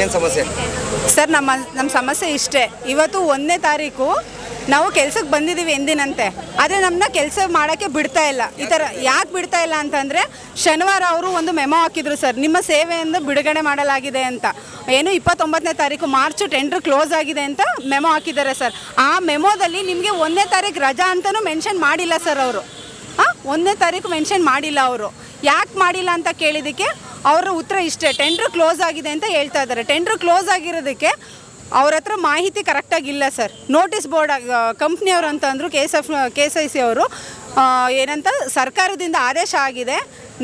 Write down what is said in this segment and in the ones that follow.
ನಿಮ್ಗೇನು ಸಮಸ್ಯೆ? ಸರ್, ನಮ್ಮ ನಮ್ಮ ಸಮಸ್ಯೆ ಇಷ್ಟೇ. ಇವತ್ತು ಒಂದನೇ ತಾರೀಕು ನಾವು ಕೆಲ್ಸಕ್ಕೆ ಬಂದಿದ್ದೀವಿ ಎಂದಿನಂತೆ. ಆದರೆ ನಮ್ಮನ್ನ ಕೆಲಸ ಮಾಡೋಕ್ಕೆ ಬಿಡ್ತಾ ಇಲ್ಲ. ಈ ಥರ ಯಾಕೆ ಬಿಡ್ತಾ ಇಲ್ಲ ಅಂತಂದರೆ, ಶನಿವಾರ ಅವರು ಒಂದು ಮೆಮೊ ಹಾಕಿದ್ರು ಸರ್. ನಿಮ್ಮ ಸೇವೆಯಿಂದ ಬಿಡುಗಡೆ ಮಾಡಲಾಗಿದೆ ಅಂತ. ಏನು ಇಪ್ಪತ್ತೊಂಬತ್ತನೇ ತಾರೀಕು, ಮಾರ್ಚ್ ಟೆಂಡ್ರ್ ಕ್ಲೋಸ್ ಆಗಿದೆ ಅಂತ ಮೆಮೊ ಹಾಕಿದ್ದಾರೆ ಸರ್. ಆ ಮೆಮೊದಲ್ಲಿ ನಿಮಗೆ ಒಂದನೇ ತಾರೀಕು ರಜಾ ಅಂತಲೂ ಮೆನ್ಷನ್ ಮಾಡಿಲ್ಲ ಸರ್ ಅವರು. ಹಾಂ? ಒಂದನೇ ತಾರೀಕು ಮೆನ್ಷನ್ ಮಾಡಿಲ್ಲ ಅವರು. ಯಾಕೆ ಮಾಡಿಲ್ಲ ಅಂತ ಕೇಳಿದ್ದಕ್ಕೆ ಅವರ ಉತ್ತರ ಇಷ್ಟೇ. ಟೆಂಡ್ರ್ ಕ್ಲೋಸ್ ಆಗಿದೆ ಅಂತ ಹೇಳ್ತಾ ಇದ್ದಾರೆ. ಟೆಂಡ್ರ್ ಕ್ಲೋಸ್ ಆಗಿರೋದಕ್ಕೆ ಅವ್ರ ಹತ್ರ ಮಾಹಿತಿ ಕರೆಕ್ಟಾಗಿಲ್ಲ ಸರ್. ನೋಟಿಸ್ ಬೋರ್ಡ್ ಕಂಪ್ನಿಯವರು ಅಂತ ಅಂದರು K S F K S I C ಅವರು ಏನಂತ ಸರ್ಕಾರದಿಂದ ಆದೇಶ ಆಗಿದೆ.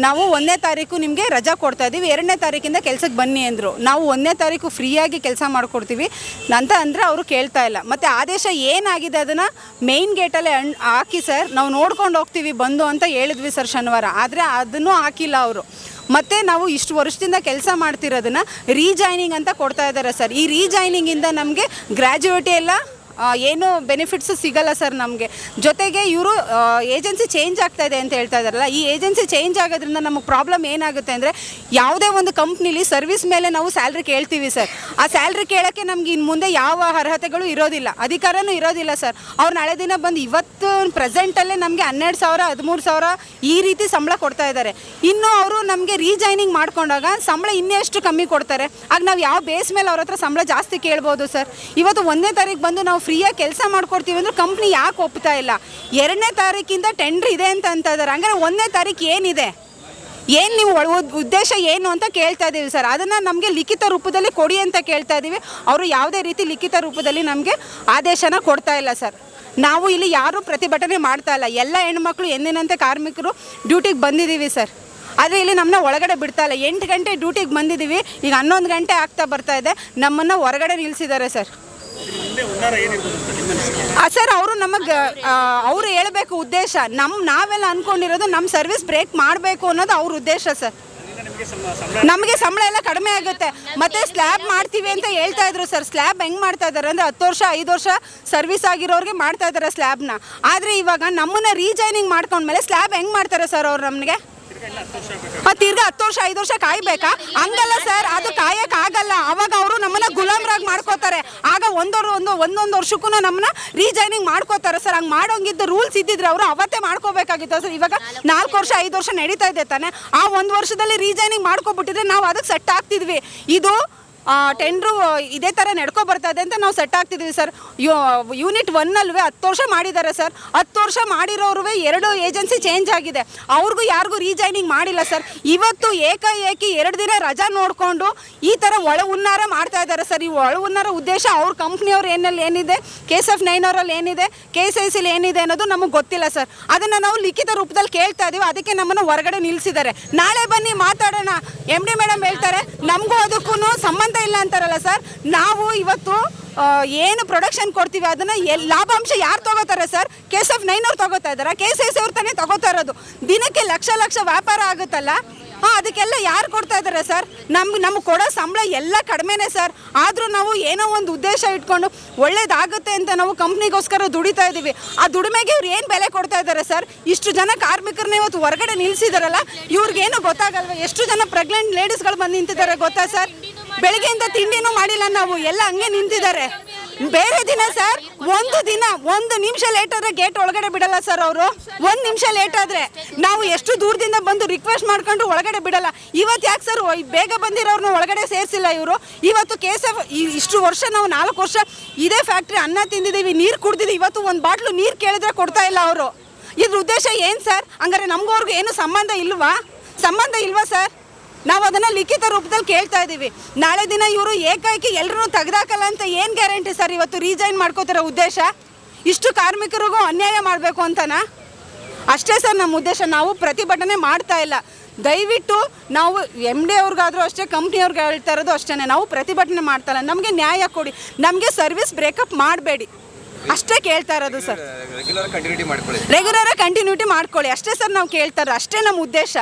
ನಾವು ಒಂದನೇ ತಾರೀಕು ನಿಮಗೆ ರಜಾ ಕೊಡ್ತಾ ಇದ್ದೀವಿ ಎರಡನೇ ತಾರೀಕಿಂದ ಕೆಲಸಕ್ಕೆ ಬನ್ನಿ ಅಂದರು. ನಾವು ಒಂದನೇ ತಾರೀಕು ಫ್ರೀಯಾಗಿ ಕೆಲಸ ಮಾಡಿಕೊಡ್ತೀವಿ ಅಂತ ಅಂದರೆ ಅವರು ಕೇಳ್ತಾ ಇಲ್ಲ. ಮತ್ತು ಆದೇಶ ಏನಾಗಿದೆ ಅದನ್ನು ಮೇಯ್ನ್ ಗೇಟಲ್ಲೇ ಅಣ್ ಹಾಕಿ ಸರ್. ನಾವು ನೋಡ್ಕೊಂಡು ಹೋಗ್ತೀವಿ, ಬಂದು ಅಂತ ಹೇಳಿದ್ವಿ ಸರ್ ಶನಿವಾರ. ಆದರೆ ಅದನ್ನು ಹಾಕಿಲ್ಲ ಅವರು. ಮತ್ತೆ ನಾವು ಇಷ್ಟು ವರ್ಷದಿಂದ ಕೆಲಸ ಮಾಡ್ತಿರೋದನ್ನ ರೀಜಾಯ್ನಿಂಗ್ ಅಂತ ಕೊಡ್ತಾ ಇದ್ದಾರೆ ಸರ್. ಈ ರೀಜಾಯ್ನಿಂಗಿಂದ ನಮಗೆ ಗ್ರ್ಯಾಜುಯೇಟಿ ಎಲ್ಲ ಏನು ಬೆನಿಫಿಟ್ಸು ಸಿಗಲ್ಲ ಸರ್ ನಮಗೆ. ಜೊತೆಗೆ ಇವರು ಏಜೆನ್ಸಿ ಚೇಂಜ್ ಆಗ್ತಾ ಇದೆ ಅಂತ ಹೇಳ್ತಾ ಇದ್ದಾರಲ್ಲ ಈ ಏಜೆನ್ಸಿ ಚೇಂಜ್ ಆಗೋದ್ರಿಂದ ನಮಗೆ ಪ್ರಾಬ್ಲಮ್ ಏನಾಗುತ್ತೆ ಅಂದರೆ, ಯಾವುದೇ ಒಂದು ಕಂಪ್ನಿಲಿ ಸರ್ವಿಸ್ ಮೇಲೆ ನಾವು ಸ್ಯಾಲ್ರಿ ಕೇಳ್ತೀವಿ ಸರ್ ಆ ಸ್ಯಾಲ್ರಿ ಕೇಳೋಕ್ಕೆ ನಮ್ಗೆ ಇನ್ನು ಮುಂದೆ ಯಾವ ಅರ್ಹತೆಗಳು ಇರೋದಿಲ್ಲ. ಅಧಿಕಾರನೂ ಇರೋದಿಲ್ಲ ಸರ್ ಅವ್ರು ನಾಳೆ ದಿನ ಬಂದು ಇವತ್ತು ಪ್ರೆಸೆಂಟಲ್ಲೇ ನಮಗೆ ಹನ್ನೆರಡು ಸಾವಿರ, ಹದಿಮೂರು ಸಾವಿರ ಈ ರೀತಿ ಸಂಬಳ ಕೊಡ್ತಾ ಇದ್ದಾರೆ ಇನ್ನು ಅವರು ನಮಗೆ ರೀಜಾಯ್ನಿಂಗ್ ಮಾಡ್ಕೊಂಡಾಗ ಸಂಬಳ ಇನ್ನೆಷ್ಟು ಕಮ್ಮಿ ಕೊಡ್ತಾರೆ? ಆಗ ನಾವು ಯಾವ ಬೇಸ್ ಮೇಲೆ ಅವ್ರ ಹತ್ರ ಸಂಬಳ ಜಾಸ್ತಿ ಕೇಳ್ಬೋದು ಸರ್ ಇವತ್ತು ಒಂದನೇ ತಾರೀಕು ಬಂದು ನಾವು ಫ್ರೀಯಾಗಿ ಕೆಲಸ ಮಾಡ್ಕೊಡ್ತೀವಿ ಅಂದ್ರೆ ಕಂಪ್ನಿ ಯಾಕೆ ಒಪ್ತಾ ಇಲ್ಲ? ಎರಡನೇ ತಾರೀಕಿಂದ ಟೆಂಡ್ರ್ ಇದೆ ಅಂತ ಅಂತ ಇದ್ದಾರೆ ಹಂಗಾರೆ ಒಂದನೇ ತಾರೀಕು ಏನಿದೆ? ಏನು ನೀವು ಒಳ ಉದ್ದೇಶ ಏನು ಅಂತ ಕೇಳ್ತಾ ಇದ್ದೀವಿ ಸರ್. ಅದನ್ನು ನಮಗೆ ಲಿಖಿತ ರೂಪದಲ್ಲಿ ಕೊಡಿ ಅಂತ ಕೇಳ್ತಾ ಇದ್ದೀವಿ ಅವರು ಯಾವುದೇ ರೀತಿ ಲಿಖಿತ ರೂಪದಲ್ಲಿ ನಮಗೆ ಆದೇಶನ ಕೊಡ್ತಾ ಇಲ್ಲ ಸರ್. ನಾವು ಇಲ್ಲಿ ಯಾರೂ ಪ್ರತಿಭಟನೆ ಮಾಡ್ತಾ ಇಲ್ಲ. ಎಲ್ಲ ಹೆಣ್ಮಕ್ಳು ಎಂದಿನಂತೆ ಕಾರ್ಮಿಕರು ಡ್ಯೂಟಿಗೆ ಬಂದಿದ್ದೀವಿ ಸರ್. ಆದರೆ ಇಲ್ಲಿ ನಮ್ಮನ್ನ ಒಳಗಡೆ ಬಿಡ್ತಾ ಇಲ್ಲ. ಎಂಟು ಗಂಟೆ ಡ್ಯೂಟಿಗೆ ಬಂದಿದ್ದೀವಿ ಈಗ ಹನ್ನೊಂದು ಗಂಟೆ ಆಗ್ತಾ ಬರ್ತಾ ಇದೆ. ನಮ್ಮನ್ನು ಹೊರಗಡೆ ನಿಲ್ಲಿಸಿದ್ದಾರೆ ಸರ್. ಸರ್ ಅವರು ನಮಗೆ ಅವರು ಹೇಳಬೇಕು ಉದ್ದೇಶ. ನಮ್ಮ ನಾವೆಲ್ಲ ಅನ್ಕೊಂಡಿರೋದು ನಮ್ಮ ಸರ್ವಿಸ್ ಬ್ರೇಕ್ ಮಾಡಬೇಕು ಅನ್ನೋದು ಅವ್ರ ಉದ್ದೇಶ ಸರ್. ನಮಗೆ ಸಂಬಳ ಎಲ್ಲ ಕಡಿಮೆ ಆಗುತ್ತೆ. ಮತ್ತೆ ಸ್ಲ್ಯಾಬ್ ಮಾಡ್ತೀವಿ ಅಂತ ಹೇಳ್ತಾ ಇದ್ರು ಸರ್. ಸ್ಲ್ಯಾಬ್ ಹೆಂಗ್ ಮಾಡ್ತಾ ಇದ್ದಾರೆ ಅಂದ್ರೆ ಹತ್ತು ವರ್ಷ ಐದು ವರ್ಷ ಸರ್ವಿಸ್ ಆಗಿರೋರಿಗೆ ಮಾಡ್ತಾ ಇದ್ದಾರೆ ಸ್ಲ್ಯಾಬ್ನ. ಆದ್ರೆ ಇವಾಗ ನಮ್ಮನ್ನ ರೀಜೈನಿಂಗ್ ಮಾಡ್ಕೊಂಡ್ಮೇಲೆ ಸ್ಲ್ಯಾಬ್ ಹೆಂಗ್ ಮಾಡ್ತಾರೆ ಸರ್ ಅವ್ರು ನಮಗೆ? ತಿರ್ಗಾ ಹತ್ತು ವರ್ಷ ಐದು ವರ್ಷ ಕಾಯ್ಬೇಕಾ? ಹಂಗಲ್ಲ ಸರ್. ಅದು ಕಾಯಕ್ ಆಗಲ್ಲ ಅವಾಗ ಅವರು ನಮ್ಮನ್ನ ಗುಲಾಮ್ರಾಗಿ ಮಾಡ್ಕೋತಾರೆ ಆಗ ಒಂದೊಂದು ಒಂದು ಒಂದೊಂದು ವರ್ಷಕ್ಕೂ ನಮ್ಮನ್ನ ರೀಜೈನಿಂಗ್ ಮಾಡ್ಕೋತಾರೆ. ಸರ್ ಹಂಗೆ ಮಾಡೋಂಗಿದ್ದ ರೂಲ್ಸ್ ಇದ್ದಿದ್ರೆ ಅವರು ಅವತ್ತೇ ಮಾಡ್ಕೋಬೇಕಾಗಿತ್ತು. ಸರ್ ಇವಾಗ ನಾಲ್ಕು ವರ್ಷ ಐದು ವರ್ಷ ನಡೀತಾ ಇದೆ ತಾನೆ. ಆ ಒಂದು ವರ್ಷದಲ್ಲಿ ರೀಜೈನಿಂಗ್ ಮಾಡ್ಕೊಬಿಟ್ಟಿದ್ರೆ ನಾವು ಅದಕ್ಕೆ ಸೆಟ್ ಆಗ್ತಿದ್ವಿ. ಇದು ಟೆಂಡ್ರು ಇದೇ ಥರ ನಡ್ಕೊ ಬರ್ತಾ ಇದೆ ಅಂತ ನಾವು ಸೆಟ್ ಆಗ್ತಿದ್ದೀವಿ ಸರ್ ಯೂನಿಟ್ ಒನ್ನಲ್ವೇ ಹತ್ತು ವರ್ಷ ಮಾಡಿದ್ದಾರೆ ಸರ್ ಹತ್ತು ವರ್ಷ ಮಾಡಿರೋರು ಎರಡು ಏಜೆನ್ಸಿ ಚೇಂಜ್ ಆಗಿದೆ. ಅವ್ರಿಗೂ ಯಾರಿಗೂ ರೀಜೈನಿಂಗ್ ಮಾಡಿಲ್ಲ ಸರ್ ಇವತ್ತು ಏಕಾಏಕಿ ಎರಡು ದಿನ ರಜಾ ನೋಡಿಕೊಂಡು ಈ ಥರ ಒಳ ಉನ್ನಾರ ಮಾಡ್ತಾ ಇದ್ದಾರೆ ಸರ್ ಈ ಒಳ ಉನ್ನಾರ ಉದ್ದೇಶ ಅವ್ರ ಕಂಪ್ನಿಯವ್ರು ಏನಲ್ಲಿ ಏನಿದೆ? ಕೆ ಎಸ್ ಎಫ್ ನೈನ್ ಅವರಲ್ಲಿ ಏನಿದೆ? ಕೆ ಎಸ್ ಐ ಸಿಲಿ ಏನಿದೆ ಅನ್ನೋದು ನಮಗೆ ಗೊತ್ತಿಲ್ಲ ಸರ್ ಅದನ್ನು ನಾವು ಲಿಖಿತ ರೂಪದಲ್ಲಿ ಕೇಳ್ತಾ ಇದೀವಿ. ಅದಕ್ಕೆ ನಮ್ಮನ್ನು ಹೊರಗಡೆ ನಿಲ್ಲಿಸಿದ್ದಾರೆ ನಾಳೆ ಬನ್ನಿ ಮಾತಾಡೋಣ. ಎಂ ಡಿ ಮೇಡಮ್ ಹೇಳ್ತಾರೆ, ನಮಗೂ ಅದಕ್ಕೂ ಸಂಬಂಧ ಇಲ್ಲ ಅಂತಾರಲ್ಲ ಸರ್, ನಾವು ಇವತ್ತು ಏನು ಪ್ರೊಡಕ್ಷನ್ ಕೊಡ್ತೀವಿ ಅದನ್ನ ಎಲ್, ಲಾಭಾಂಶ ಯಾರು ತಗೋತಾರೆ sir? K S F nine ಅವ್ರು ತಗೋತಾ ಇದ್ದಾರೆ? ಕೆ ಎಸ್ ಸಿ ಅವ್ರು ತಾನೇ ತಗೋತಾ ಇರೋದು. ದಿನಕ್ಕೆ ಲಕ್ಷ ಲಕ್ಷ ವ್ಯಾಪಾರ ಆಗುತ್ತಲ್ಲ? ಹಾಂ, ಅದಕ್ಕೆಲ್ಲ ಯಾರು ಕೊಡ್ತಾ ಇದ್ದಾರೆ ಸರ್? ನಮ್ಗೆ ನಮ್ಗೆ ಕೊಡೋ ಸಂಬಳ ಎಲ್ಲ ಕಡಿಮೆನೇ ಸರ್. ಆದರೂ ನಾವು ಏನೋ ಒಂದು ಉದ್ದೇಶ ಇಟ್ಕೊಂಡು ಒಳ್ಳೇದಾಗುತ್ತೆ ಅಂತ ನಾವು ಕಂಪ್ನಿಗೋಸ್ಕರ ದುಡಿತಾ ಇದ್ದೀವಿ ಆ ದುಡಿಮೆಗೆ ಇವ್ರು ಏನು ಬೆಲೆ ಕೊಡ್ತಾ ಇದ್ದಾರೆ ಸರ್? ಇಷ್ಟು ಜನ ಕಾರ್ಮಿಕರನ್ನ ಇವತ್ತು ಹೊರಗಡೆ ನಿಲ್ಲಿಸಿದಾರಲ್ಲ ಇವ್ರಿಗೇನು ಗೊತ್ತಾಗಲ್ವ? ಎಷ್ಟು ಜನ ಪ್ರೆಗ್ನೆಂಟ್ ಲೇಡೀಸ್ಗಳು ಬಂದು ನಿಂತಿದ್ದಾರೆ ಗೊತ್ತಾ ಸರ್? ಬೆಳಗ್ಗೆಯಿಂದ ತಿಂಡಿನೂ ಮಾಡಿಲ್ಲ ನಾವು. ಎಲ್ಲ ಹಂಗೆ ನಿಂತಿದ್ದಾರೆ. ಬೇರೆ ದಿನ ಸರ್, ಒಂದು ದಿನ, ಒಂದು ನಿಮಿಷ ಲೇಟ್ ಆದ್ರೆ ಗೇಟ್ ಒಳಗಡೆ ಬಿಡಲ್ಲ ಸರ್ ಅವರು. ಒಂದು ನಿಮಿಷ ಲೇಟ್ ಆದ್ರೆ ನಾವು ಎಷ್ಟು ದೂರದಿಂದ ಬಂದು ರಿಕ್ವೆಸ್ಟ್ ಮಾಡ್ಕೊಂಡು ಒಳಗಡೆ ಬಿಡಲ್ಲ. ಇವತ್ತು ಯಾಕೆ ಸರ್ ಬೇಗ ಬಂದಿರೋರ್ನ ಒಳಗಡೆ ಸೇರಿಸಿಲ್ಲ ಇವರು? ಇವತ್ತು ಕೇಸ ಇಷ್ಟು ವರ್ಷ ನಾವು ನಾಲ್ಕು ವರ್ಷ ಇದೇ ಫ್ಯಾಕ್ಟ್ರಿ ಅನ್ನ ತಿಂದಿದ್ದೀವಿ ನೀರು ಕುಡ್ದಿದ್ದೀವಿ ಇವತ್ತು ಒಂದು ಬಾಟ್ಲು ನೀರು ಕೇಳಿದ್ರೆ ಕೊಡ್ತಾ ಇಲ್ಲ ಅವರು. ಇದ್ರ ಉದ್ದೇಶ ಏನು ಸರ್? ಹಂಗಾರೆ ನಮಗೂ ಏನು ಸಂಬಂಧ ಇಲ್ವಾ? ಸಂಬಂಧ ಇಲ್ವಾ ಸರ್? ನಾವು ಅದನ್ನು ಲಿಖಿತ ರೂಪದಲ್ಲಿ ಕೇಳ್ತಾ ಇದ್ದೀವಿ ನಾಳೆ ದಿನ ಇವರು ಏಕಾಏಕಿ ಎಲ್ಲರೂ ತೆಗೆದಾಕಲ್ಲ ಅಂತ ಏನು ಗ್ಯಾರಂಟಿ ಸರ್ ಇವತ್ತು ರೀಜೈನ್ ಮಾಡ್ಕೋತಾರೆ ಉದ್ದೇಶ? ಇಷ್ಟು ಕಾರ್ಮಿಕರಿಗೂ ಅನ್ಯಾಯ ಮಾಡಬೇಕು ಅಂತನಾ? ಅಷ್ಟೇ ಸರ್ ನಮ್ಮ ಉದ್ದೇಶ. ನಾವು ಪ್ರತಿಭಟನೆ ಮಾಡ್ತಾ ಇಲ್ಲ. ದಯವಿಟ್ಟು ನಾವು ಎಂ ಡಿ ಅವ್ರಿಗಾದರೂ ಅಷ್ಟೇ ಕಂಪ್ನಿಯವ್ರಿಗೆ ಹೇಳ್ತಾ ಇರೋದು ಅಷ್ಟೇ ನಾವು ಪ್ರತಿಭಟನೆ ಮಾಡ್ತಾ ಇಲ್ಲ. ನಮಗೆ ನ್ಯಾಯ ಕೊಡಿ. ನಮಗೆ ಸರ್ವಿಸ್ ಬ್ರೇಕಪ್ ಮಾಡಬೇಡಿ. ಅಷ್ಟೇ ಕೇಳ್ತಾ ಇರೋದು ಸರ್. ರೆಗ್ಯುಲರ್ ಕಂಟಿನ್ಯೂಟಿ ಮಾಡ್ಕೊಳ್ಳಿ. ರೆಗ್ಯುಲರ್ ಕಂಟಿನ್ಯೂಟಿ ಮಾಡ್ಕೊಳ್ಳಿ. ಅಷ್ಟೇ ಸರ್ ನಾವು ಕೇಳ್ತಾ ಇರೋದು. ಅಷ್ಟೇ ನಮ್ಮ ಉದ್ದೇಶ.